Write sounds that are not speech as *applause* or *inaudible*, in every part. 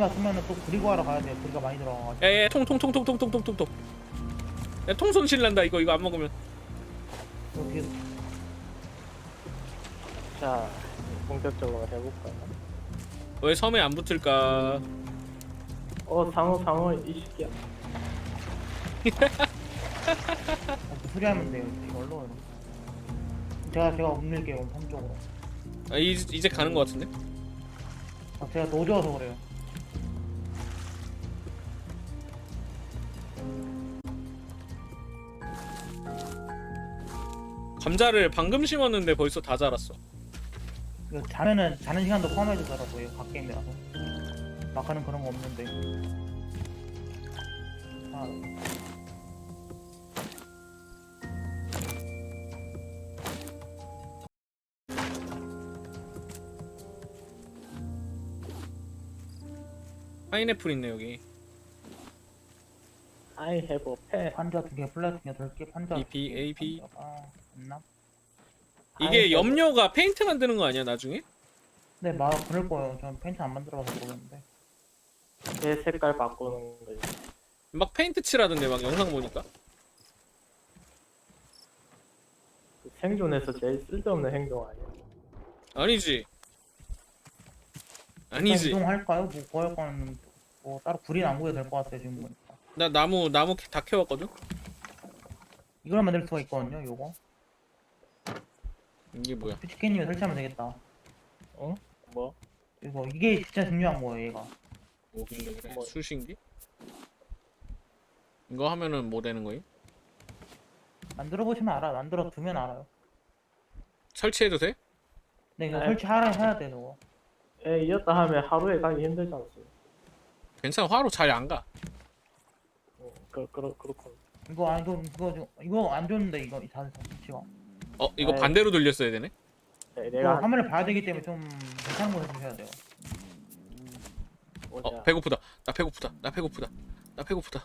숨이 왔으면은 또 그리고 하러 가야 돼. 그리가 많이 들어가가지고. 야야 통통통통통통통통통 야 통손실 난다 이거 이거 안 먹으면 또 뒤에 자, 본격적으로 해볼까? 왜 섬에 안 붙을까 어, 상어, 상어, 이 새끼야. 어, *laughs* 수리하면 돼요. 이걸로. 제가 제가 옮길게요. 섬 쪽으로. 아, 이, 이제 가는 거 같은데 아, 제가 노져서 그래요. 감자를 방금 심었는데 벌써 다 자랐어 이거 자면은 자는 시간도 포함해주더라고요. 각 게임이라서. 막하는 그런 거 없는데. 아, 파인애플 있네 여기 I have a pet. 판자 두 개, 플라스 두 개, 덜 개, 판자. EP, AP. 아, 없나? 이게. 염료가 페인트 만드는 거 아니야 나중에? 네, 막 그럴 거예요. 전 펜트 안 만들어서 모르겠는데. 내 색깔 바꾸는 거지. 막 페인트 칠하던데 막 영상 보니까 그 생존에서 제일 쓸데없는 행동 아니야? 아니지 아니지 이동할까요? 뭐 구할 거는 뭐 따로 불이 안 구해도 될 것 같아요 지금 보니까. 나 나무 나무 다 캐왔거든 이걸 만들 수가 있거든요. 요거. 이게 뭐야 피치케님이 설치하면 되겠다. 어? 뭐? 이거 이게 진짜 중요한 거예요, 얘가. 그래 뭐. 수신기? 이거 하면은 뭐 되는 거임? 만들어 보시면 알아. 만들어 두면 알아요. 설치해도 돼? 근데 이거 네. 설치하라 해야 돼, 저거. 에 이었다 하면 하루에 가기 힘들지 않습니까? 괜찮아 화로 잘 안 가. 어, 그, 그, 그렇군. 이거 안 이거 이거 좀- 이거 안 좋은데 이거 이 자세 자체가. 어 이거 아이. 반대로 돌렸어야 되네. 네, 이거 내가 화면을 봐야 되기 때문에 좀 괜찮은 거 해주셔야 돼요. 뭐냐. 어 배고프다. 나 배고프다. 나 배고프다. 나 배고프다.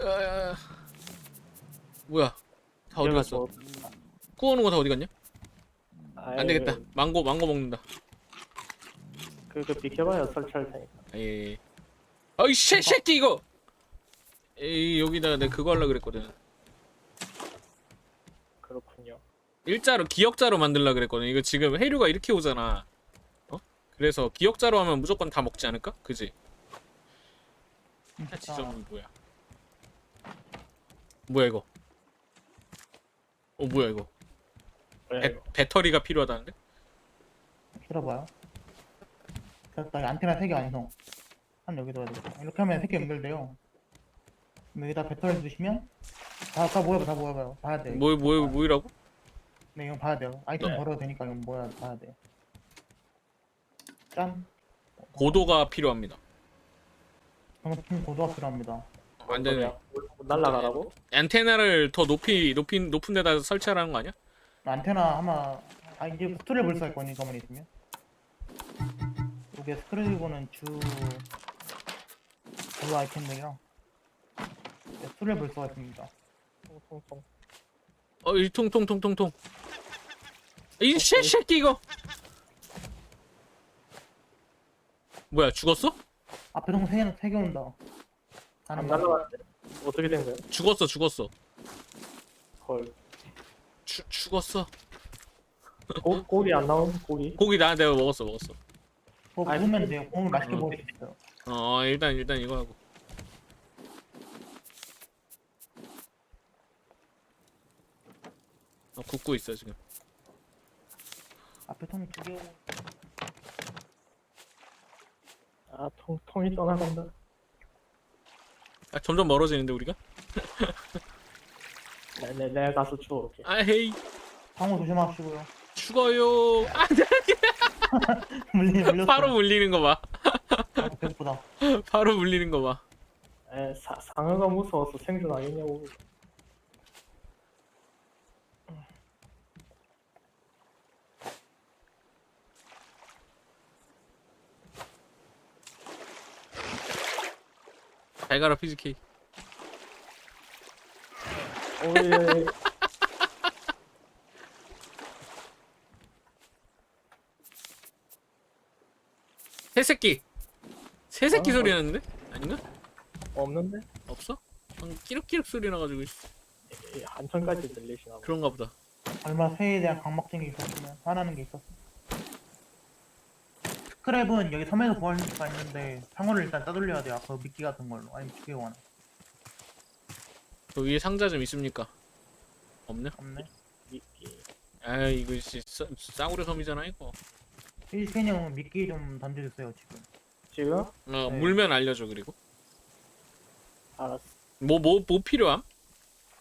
으아, 뭐야? 다 어디 갔어? 뭐- 구워놓은 거 다 어디 갔냐? 안 되겠다. 망고 망고 먹는다. 그, 그 비켜봐요 설치할 테니까. 에이. 어이 새 새끼 이거. 에이 여기다가 내가 그거 하려 그랬거든. 그렇군요. 일자로 기역자로 만들라 그랬거든. 이거 지금 해류가 이렇게 오잖아. 어? 그래서 기역자로 하면 무조건 다 먹지 않을까? 그지? 음, 지점이 뭐야? 뭐야 이거? 어 뭐야 이거? 왜 배, 이거? 배터리가 필요하다는데? 들어봐요. 나 안테나 3개 아니서 한 여기 둬야 돼. 이렇게 하면 3개 연결돼요. 그럼 여기다 배터리 두시면 다, 다 모여봐, 다 모여봐요. 봐야 돼. 뭐 뭐 뭐이라고? 네, 이거 봐야 돼요. 아이템 네. 걸어도 되니까 이거 뭐야 봐야 돼. 짠. 고도가 필요합니다. 방금 고도가 필요합니다. 안 되네. 뭐야? 날라가라고? 안테나를 더 높이 높이 높은 데다 설치하라는 거 아니야? 안테나 아마 아 이제 스크를 볼 수가 있거든요. 가만히 있으면. 이게 스크래브는 주... 주 아이템들이랑 네, 수를 볼 수가 있습니다. 통통통. 어, 이 통통통통통. 이 새, 새끼 이거. 뭐야 죽었어? 앞에 개, 세개 온다. 안 거. 날라갔는데? 어떻게 된 거야? 죽었어 죽었어. 헐. 죽 죽었어. 고, 고기 안 나온 고기? 고기 나 내가 먹었어 먹었어. 그거 아이, 구우면 돼요. 구우면 맛있게 어. 먹을 수 있어요. 어 일단 일단 이거 하고. 어, 굽고 있어 지금. 앞에 통 두 개. 아, 통, 통이 떠나간다. 아, 점점 멀어지는데 우리가? 내, 내, 내가 가서 주워올게. 아 헤이 상호 조심하시고요. 죽어요. 아, *laughs* 물리 물렸어. 바로 물리는 거 봐. 아, 배고프다. *laughs* 바로 물리는 거 봐. 에, 사, 상어가 무서워서 생존하겠냐고. 잘 가라 피지케이. 오예. 새새끼. 새새끼 어, 소리 어. 나는데? 아닌가? 없는데? 없어? 방금 끼룩끼룩 소리 나가지고 있어. 한천까지 들리시나 봐. 그런가 보다. 얼마나 새에 대한 강박증이 있었으면 화나는 게 있었어. 스크랩은 여기 섬에서 구할 수가 있는데 상어를 일단 따돌려야 돼요. 아까 미끼 같은 걸로. 아니면 죽여거나. 그 위에 상자 좀 있습니까? 없네? 없네. 아 이거 씨 싸- 싸구려 섬이잖아 이거. 일신이 형 미끼 좀 던져주세요 지금. 지금? 어 네. 물면 알려줘 그리고. 알았어. 뭐 뭐 뭐 필요함?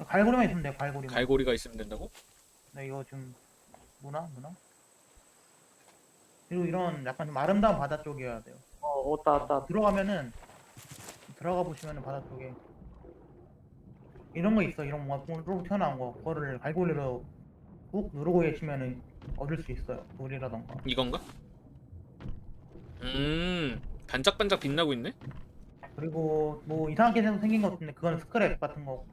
갈고리만 있으면 돼요. 갈고리만. 갈고리가 있으면 된다고? 네 이거 좀 문화 문화. 그리고 이런 약간 좀 아름다운 바다 쪽이어야 돼요. 어, 왔다, 왔다. 들어가면은 들어가 보시면은 바다 쪽에 이런 거 있어. 이런 뭔가 쭉 튀어나온 거. 그거를 갈고리로 꾹 누르고 계시면은 얻을 수 있어요. 돌이라던가. 이건가? 음 반짝반짝 빛나고 있네. 그리고 뭐 이상하게 생긴 것 같은데 그건 스크랩 같은 거.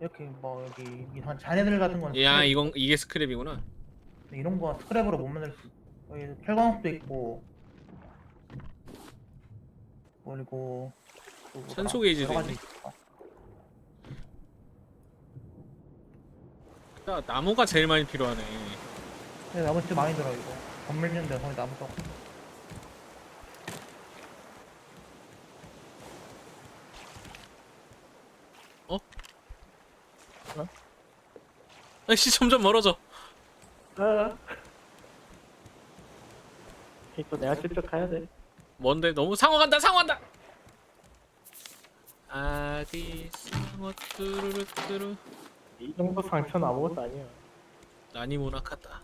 이렇게 뭐 여기 이상한 잔해들 같은 거는 야 스크랩. 이건 이게 스크랩이구나. 이런 거 스크랩으로 못 만들 수 있어. 여기 철광석도 있고 그리고 또 뭐더라? 산소 게이지도 여러 가지 있네. 있어. 야, 나무가 제일 많이 필요하네. 근데 나무 진짜 많이 들어 이거. 건물 짓는데 거기 나무 썩. 아씨 점점 멀어져. 아. 이거 내가 직접 가야 돼. 뭔데 너무 상어 간다 상어 간다. 아디 상어 뚜루루 뚜루 이 정도 상처는 아무것도 아니야. 나니 모나카다.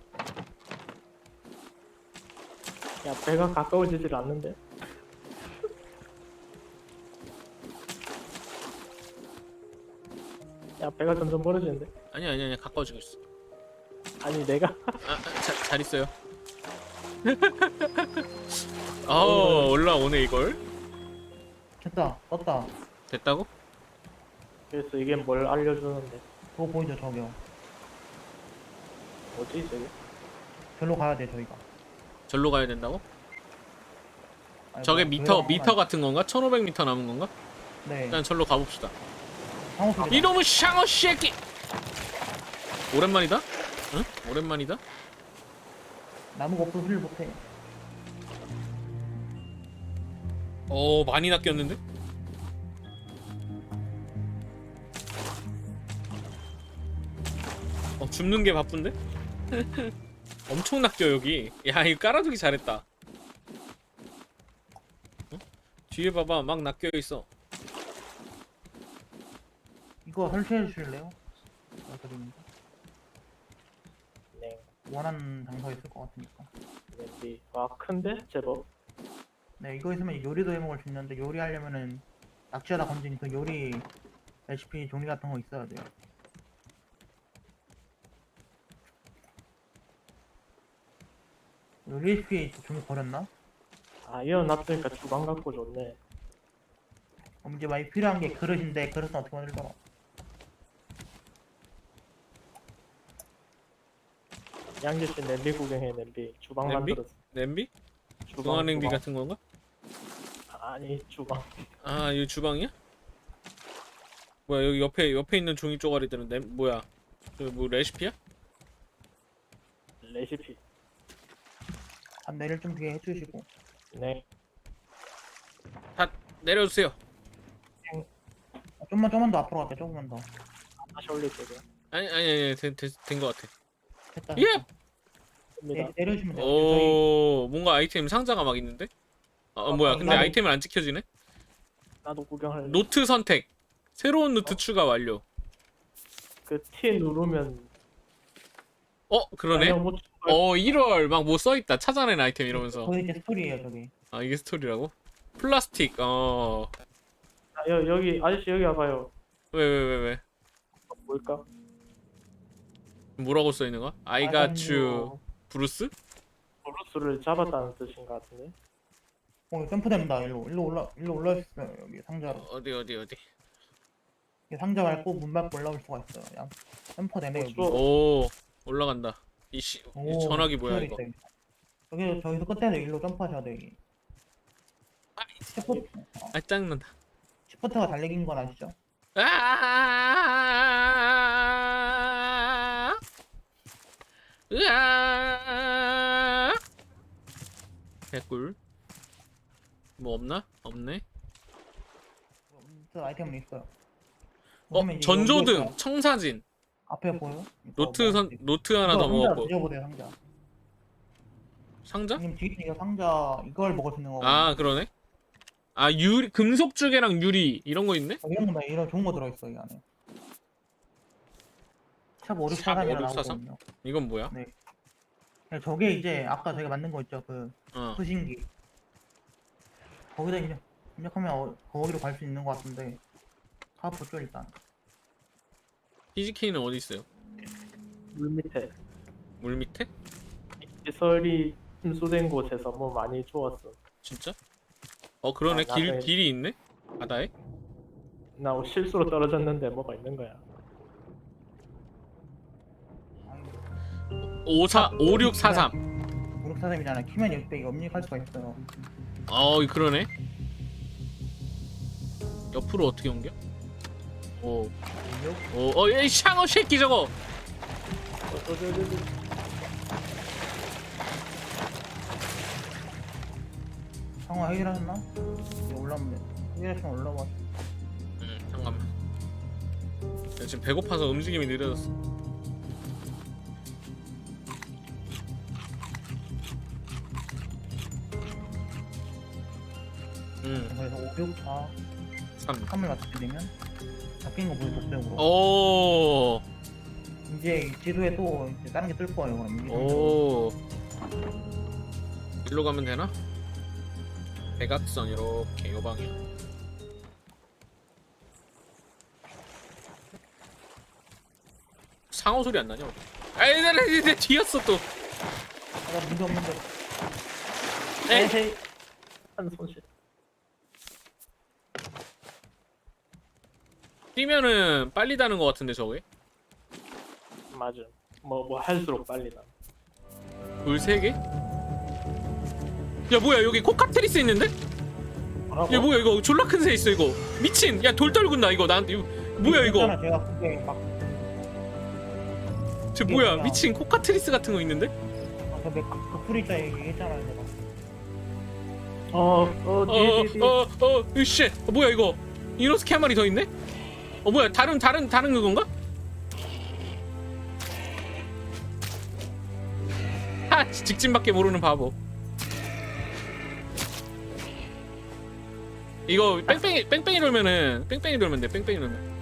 야, 배가 가까워지질 않는데? 야, 배가 점점 멀어지는데? 아니 아니 아니 가까워지고 있어. 아니, 내가 아, 아 자, 잘 있어요. 어 올라오네 이걸. 됐다. 떴다. 됐다고? 그래서 이게 뭘 알려주는데? 그거 보이죠 저기요. 뭐지, 저게? 절로 가야 돼 저희가. 절로 가야 된다고? 아니, 저게 뭐, 미터 저희가 미터 같은 건가? 1,500m 남은 건가? 안- 네. 일단 절로 가봅시다. 상호 소리. 이놈의 샹어 새끼! 오랜만이다? 응? 오랜만이다? 나무가 없어 소리를 못해. 어 많이 낚였는데? 어 줍는 게 바쁜데? *laughs* 엄청 낚여 여기 야 이거 깔아두기 잘했다 어? 뒤에 봐봐 막 낚여 있어 이거 설치해 주실래요? 드립니다. 네, 원하는 장소에 있을 것 같으니까. 와, 큰데? 제법. 네, 이거 있으면 요리도 해 먹을 수 있는데 요리하려면은 낙지하다 건진 그 요리 레시피 종이 같은 거 있어야 돼요. 요리 레시피 종이 버렸나? 아, 이어놨으니까 주방 갖고 좋네. 그럼 이제 많이 필요한 게 그릇인데 그릇은 어떻게 만들더라? 양재씨 냄비 구경해, 냄비. 주방 냄비? 만들었어. 냄비? 주방, 중화냄비 주방. 같은 건가? 아니, 주방. 아 이거 주방이야? 뭐야 여기 옆에 옆에 있는 종이 쪼가리들은 냄 뭐야 그뭐 레시피야? 레시피. 한 내릴 좀 뒤에 해주시고 네. 내려주세요 아, 좀만 좀만 더 앞으로 갈게 조금만 더 다시 올릴게요. 아니 아니 아니 된것 같아 됐다. 예! 됐다. 됩니다. 내, 내려주시면 돼요. 저희 오 뭔가 아이템 상자가 막 있는데? 아 어, 뭐야 근데 나도- 아이템을 안 찍혀지네? 나도 구경할래. 노트 선택 새로운 노트 추가 완료 그 T 누르면 어 그러네 뭐어 1월 막 뭐 써있다 찾아낸 아이템 이러면서 거기 이제 스토리예요 저기. 아 이게 스토리라고? 플라스틱 어 아, 여, 여기 아저씨 여기 와봐요. 왜 왜 왜 왜, 뭘까? 뭐라고 써 있는 거야? I got you 브루스? 브루스를 잡았다는 뜻인 것 같은데. 어 점프 된다 일로 일로 올라 일로 올라올 수 있어요 여기 상자로. 어디 어디 어디 이게 상자 밟고 문 밟고 올라올 수가 있어요. 양 점프 되네 여기. 어, 오 올라간다 이씨 이 오, 전화기 뭐야 이거 있다, 여기. 여기 저기서 끝에서 일로 점프하셔야 돼 여기. 아 어, 아 짜증난다. 슈퍼트가 달리기인 건 아시죠? 아 으아 개꿀 뭐 없나? 없네 그 아이템은 있어요. 어 보면 이제 전조등 여기가 청사진 앞에 보여? 노트 선 노트 하나 더 먹었고 드셔보세요 상자. 상자? 지금 지금 이거 상자 이걸 먹을 수 있는 거고. 아 그러네 아 유리 금속 주개랑 유리 이런 거 있네 어, 이런 거 이런 좋은 거 들어있어 이 안에. 샵샵 5643이라 5643? 나오거든요. 이건 뭐야? 네, 저게 이제 아까 저희가 만든 거 있죠 그어 후신기. 거기다 이제 입력하면 어, 거기로 갈 수 있는 것 같은데 쪽 일단. PGK는 어디 있어요? 물 밑에 물 밑에? 시설이 침수된 곳에서 뭐 많이 주웠어. 진짜? 어 그러네 아, 길 나중에- 길이 있네 바다에 나 실수로 떨어졌는데 뭐가 있는 거야. 54 5643 5643이잖아. 키면 이때 이거 입력할 수가 있어요. 어 그러네 옆으로 어떻게 옮겨? 오? 오, 어, 이 샹어 새끼 저거. 어, 어, 저, 저, 저, 저. 상화 해결하셨나? 이제 올라오면 돼. 해결했으면 올라와. 응, 잠깐만. 나 지금 배고파서 움직임이 느려졌어. 응, 그래서 564 3. 3을 맞추게 되면 바뀐 거 보여 독백으로. 오, 이제 이 지도에 또 이제 다른 게 뜰 거예요. 그럼 오. 일로 가면 되나? 대각선 이렇게 요 방향. 상어 소리 안 나냐? 아이, 내, 내, 내 뒤였어 또. 아, 문제 없는데. 에이. 한 손실. 뛰면은 빨리 다는 것 같은데 저게? 맞아. 뭐, 뭐 할수록 빨리 나. 돌세 개? 야 뭐야 여기 코카트리스 있는데? 뭐라고? 야 뭐야 이거 졸라 큰 새 있어 이거 미친 야 돌 떨군다 이거 나한테 이거 뭐야 이거 했잖아, 제가 그게 막저 이게 뭐야 뭐야? 미친 코카트리스 같은 거 있는데? 그, 그, 그 프리자 얘기했잖아요. 제가. 어, 어, 뒤에, 뒤에, 뒤에. 어어어어 으씨 어, 뭐야 이거 이노스케 한 마리 더 있네? 어 뭐야 다른 다른 다른 그건가? 하 직진밖에 모르는 바보 이거 뺑뺑이 뺑뺑이 돌면은 뺑뺑이 돌면 돼 뺑뺑이 돌면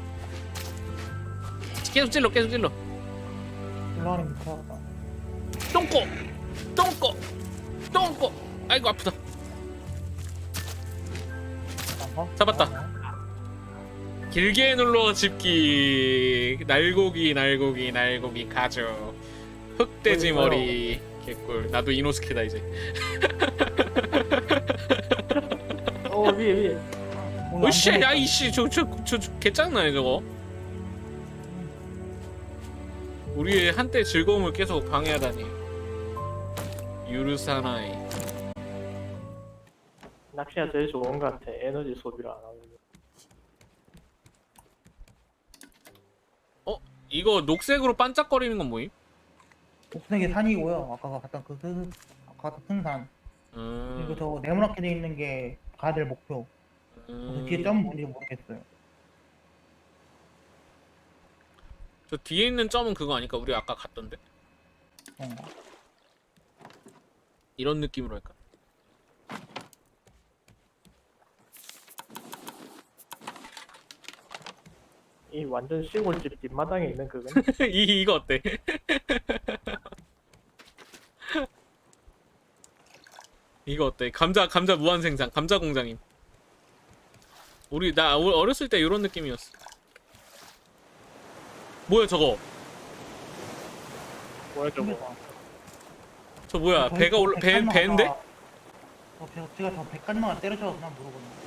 계속 찔러 계속 찔러 올라가는 게 좋았다. 똥꼬 똥꼬 똥꼬 아이고 아프다 어? 잡았다. 길게 눌러 집기. 날고기 날고기 날고기 가져 흑돼지? 머리. 개꿀. 나도 이노스케다 이제. 어, 위에, 위에. 오늘 오씨 안 보니까 야이씨. 저저저 개짱나네 저거. 우리의 한때 즐거움을 계속 방해하다니. 유르사나이. 낚시가 제일 좋은 것 같아. 에너지 소비를 안 하는 게. 이거 녹색으로 반짝거리는 건 뭐임? 옥색이 산이고요. 아까 갔던 그, 그 아까 갔던 큰 산. 음, 그리고 저 네모나게 돼 있는 게 가야 될 목표. 음, 뒤에 점 뭔지 모르겠어요. 저 뒤에 있는 점은 그거 아닐까? 우리 아까 갔던데 어. 이런 느낌으로 할까? 이 완전 시골집 뒷마당에 있는 그건 *laughs* 이 이거 어때? *laughs* 이거 어때? 감자 감자 무한 생산 감자 공장임. 우리 나 어- 어렸을 때 이런 느낌이었어. 뭐야 저거? 뭐야 저거. 저 뭐야 배가 올라 배 배인데? 어, 제가, 제가 저 백간마가 때려쳐서 그냥 모르거든요.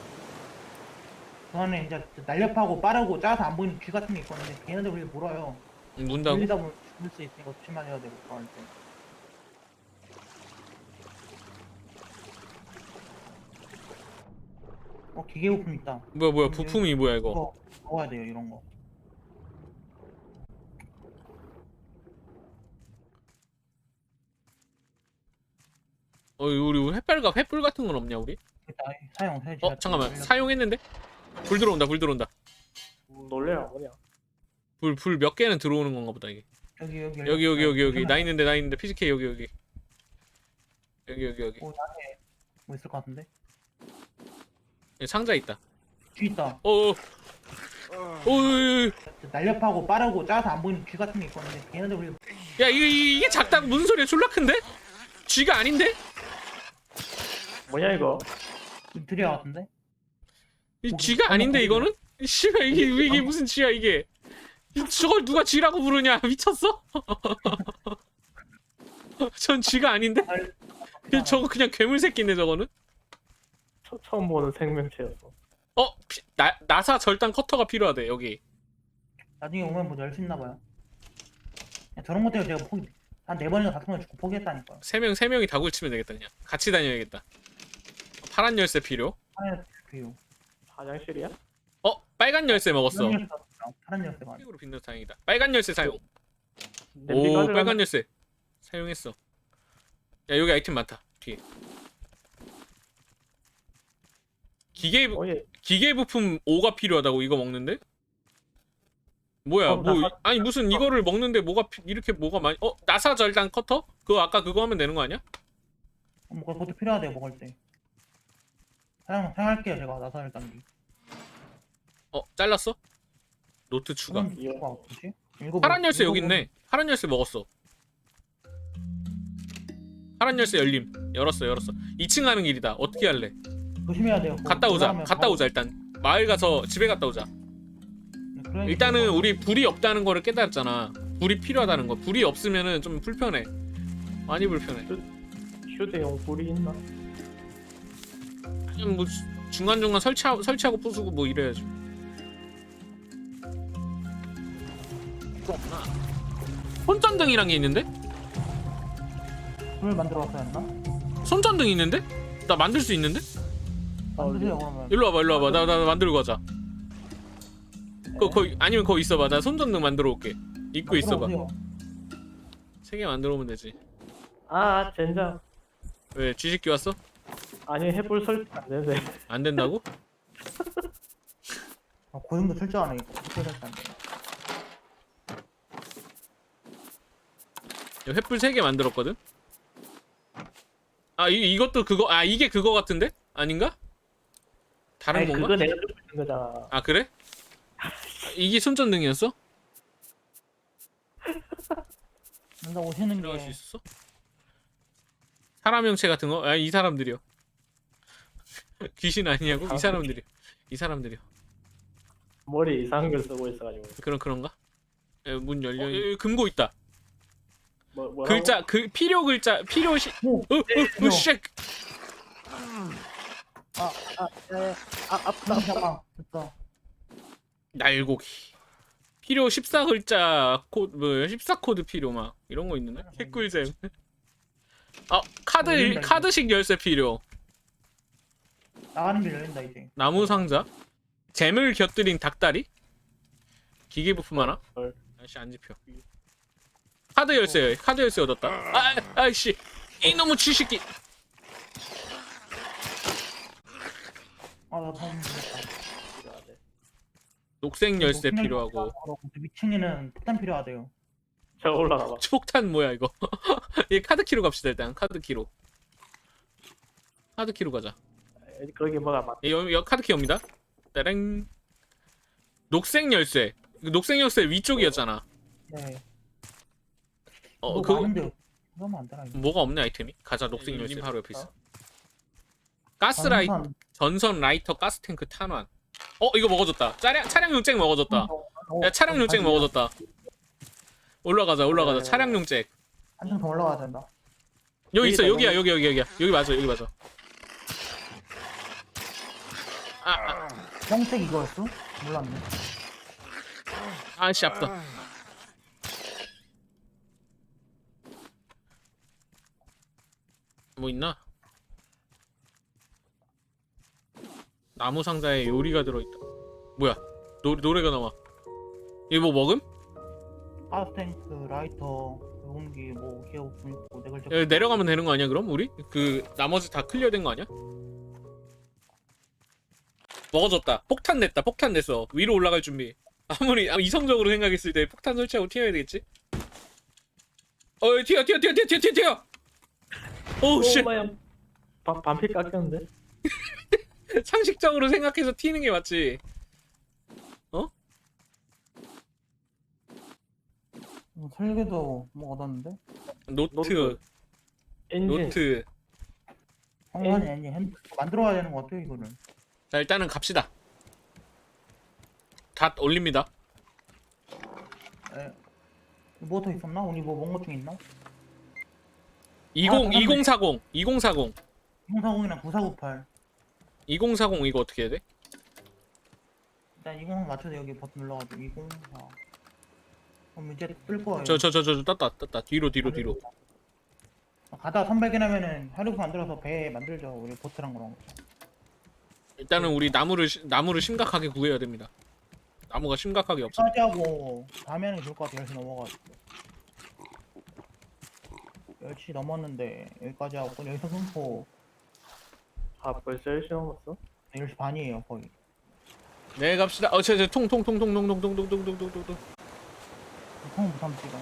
그 안에 이제 날렵하고 빠르고 작아서 안 보이는 귀 같은 게 있었는데 걔네들 우리 물어요. 문다고? 물리다 보면 죽을 수 있으니까 조심하셔야 되고 그럴 때. 어 기계 부품 있다. 뭐야 뭐야 부품이 뭐야 이거 이거 먹어야 돼요 이런 거. 어 우리 횃발과 횃불 같은 건 없냐 우리? 일단 사용 해. 어 잠깐만 사용했는데? 불 들어온다 불 들어온다. 음, 놀래라 뭐냐. 불 불 몇 개는 들어오는 건가 보다 이게. 여기 여기 여기. 여기 여기 여기 나 있는데 나 있는데. PGK 여기 여기. 여기 여기 여기. 어, 안에 뭐 있을 것 같은데? 여기 상자 있다. 쥐 있다. 어어. 어, 날렵하고 빠르고 작아서 안 보이는 쥐 같은 게 있거든요. 걔네들 우리 야 이게 이게 작다고 무슨 소리야? 졸라 큰데? 쥐가 아닌데? 뭐냐 이거? 드리아 같은데? 이 뭐, 쥐가 아닌데 이거는? 씨발 이게 이게 무슨 쥐야 이게? 이- 저걸 누가 쥐라고 부르냐 *laughs* 미쳤어? *laughs* 전 쥐가 아닌데? 이 저거 그냥 괴물 새끼인데 저거는? 처, 처음 보는 생명체였어 어? 피, 나, 나사 절단 커터가 필요하대 여기 나중에 오면 뭐 열 수 있나 봐요. 그냥 저런 것 때문에 제가 포기 한네 번이나 다섯 번 죽고 포기했다니까. 세 명 세 명이 다굴 치면 되겠다 그냥 같이 다녀야겠다 파란 열쇠 필요 하얀 그 화장실이야? 어? 빨간 열쇠 먹었어 파란 열쇠 파란 열쇠가 으로 빛나서 다행이다 빨간 열쇠 사용 냄비 오 가져가면- 빨간 열쇠 사용했어 야 여기 아이템 많다 뒤에 기계 어, 예. 기계 부품 5가 필요하다고 이거 먹는데? 뭐야 어, 뭐 나사- 아니 무슨 이거를 먹는데 뭐가 피- 이렇게 뭐가 많이 어 나사 절단 커터? 그거 아까 그거 하면 되는 거 아니야? 뭐 그것도 필요하대요 먹을 때. 사용 사용할게요 제가. 나사를 단기. 어 잘랐어? 노트 추가. 파란 열쇠 여기 있네. 파란 열쇠 먹었어. 파란 열쇠 열림. 열었어 열었어. 2층 가는 길이다. 어떻게 할래? 조심해야 돼요. 갔다 오자. 올라가면 갔다 바로- 오자 일단. 마을 가서 집에 갔다 오자. 네, 그러니까 일단은 우리 불이 없다는 거를 깨달았잖아. 불이 필요하다는 거. 불이 없으면은 좀 불편해. 많이 불편해. 휴대용 불이 있나? 아니면 뭐 주- 중간 중간 설치하고, 설치하고 부수고 뭐 이래야지 없나 손전등이란 게 있는데? 불 만들어 왔어야 했나? 손전등 있는데? 나 만들 수 있는데? 만드세요 그러면. 일로 와봐 일로 와봐 나, 나 만들고 가자 거, 거기 아니면 거기 있어봐 나 손전등 만들어 올게 입고 있어봐 만들어 오세요. 세 개 만들어 오면 되지 아 젠장 왜 쥐식기 왔어? 아니 해볼 설치 안 되는데 *laughs* 안 된다고? 아, 고정도 설정하네 이거. 어떻게 설정하네. 횃불 세개 만들었거든? 아 이, 이것도 그거 아 이게 그거 같은데? 아닌가? 다른 아니 건가? 그거 내가 들고 있는 거잖아 아 그래? 이게 손전등이었어? 뭔가 오시는 들어갈 수게 있었어? 사람 형체 같은 거? 아 이 사람들이요 *laughs* 귀신 아니냐고? 이 사람들이 이 사람들이요 머리 이상한 걸 쓰고 있어가지고 그런 그런가? 에, 문 열려 있... 어, 금고 있다 뭐, 뭐라고? 글자 그 필요 글자 필요 시 오! 어, 어, 어, 쉣. 아, 에, 아 아프다 잠깐 됐어. 날고기 필요 14 글자 코드 뭐 14 코드 필요 막 이런 거 있는데 개꿀잼 아 *laughs* 카드 이제. 카드식 열쇠 필요 나가는 길 열린다 이제. 나무 상자? 잼을 곁들인 닭다리? 기계 부품 하나? 헐. 아씨 안 집혀 카드 열쇠 카드 열쇠 얻었다. 아 아이씨. 이놈의 쥐새끼. 아나 방금 됐다. 녹색 열쇠 필요하고. 미친이는 폭탄 필요하대요. 저 올라가봐. *laughs* 폭탄 뭐야 이거? 이 카드 키로 갑시다 일단. 카드 키로. 카드 키로 가자 에, 거기 뭐가 많 예, 여, 여 카드 키 옵니다. 따랭. 녹색 열쇠. 그 녹색 열쇠 위쪽이었잖아. 네. 어, 뭐그 그러면 안 되나 이거. 뭐가 없네 아이템이. 가자 녹색 열쇠 바로 옆에 있어. 가스 라이 전선. 전선 라이터 가스 탱크 탄환. 어, 이거 먹어줬다. 차량 차량 용 잭 먹어줬다. 어, 야, 차량 용 잭 아직 먹어줬다. 올라가자, 올라가자. 네. 차량 용 잭. 한층 더 올라가야 된다. 여기 있어, 여기야, 여기, 여기, 여기야. 여기 맞아, 여기 맞아. 아, 아, 형색 이거였어? 몰랐네. 아씨 아프다. 뭐 있나? 나무 상자에 요리가 들어있다. 뭐야? 노, 노래가 나와. 이거 뭐 먹음? 가스탱크, 라이터, 용기, 뭐 있고 내걸적 여기 내려가면 되는 거 아니야 그럼 우리? 그 나머지 다 클리어된 거 아니야? 먹어줬다. 폭탄 냈다. 폭탄 냈어. 위로 올라갈 준비. 아무리 아, 이성적으로 생각했을 때 폭탄 설치하고 튀어야 되겠지? 어 튀어 튀어 튀어 튀어 튀어 튀어 튀어. 오우 씨. 오마야 반 반피 깎였는데 *laughs* 상식적으로 생각해서 튀는 게 맞지. 음, 설계도 뭐 얻었는데 노트 노트. 엔진 노트. 아니 핸드 만들어야 되는 거 같아요 이거를 자 일단은 갑시다. 갓 올립니다. 에 뭐더 있었나? 우리 뭐 먹은 것 중에 있나? 20 잠깐만. 2040 2040 2040이랑 9498 2040 이거 어떻게 해야 돼? 일단 20 맞춰서 여기 버튼 눌러가지고 204 그럼 이제 뜰 거예요 저 저 저저 떴다 떴다 뒤로 뒤로 뒤로. 가다 300이라면은 하루프 만들어서 배 만들죠 우리 보트랑 그런 거 일단은 우리 나무를 시- 나무를 심각하게 구해야 됩니다. 나무가 심각하게 없어. 까지 하고 다음에는 좋을 것 같아 10시 넘어가지고 10시 넘었는데 여기까지 하고 여기서 승포 아 벌써 10시 넘었어? 10시 반이에요 거의 네 갑시다. 어저저통통통통통통통통통통통 통 부산 지가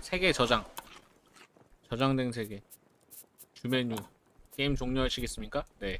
세개 저장. 저장된 세 개. 주메뉴. 게임 종료하시겠습니까? 네.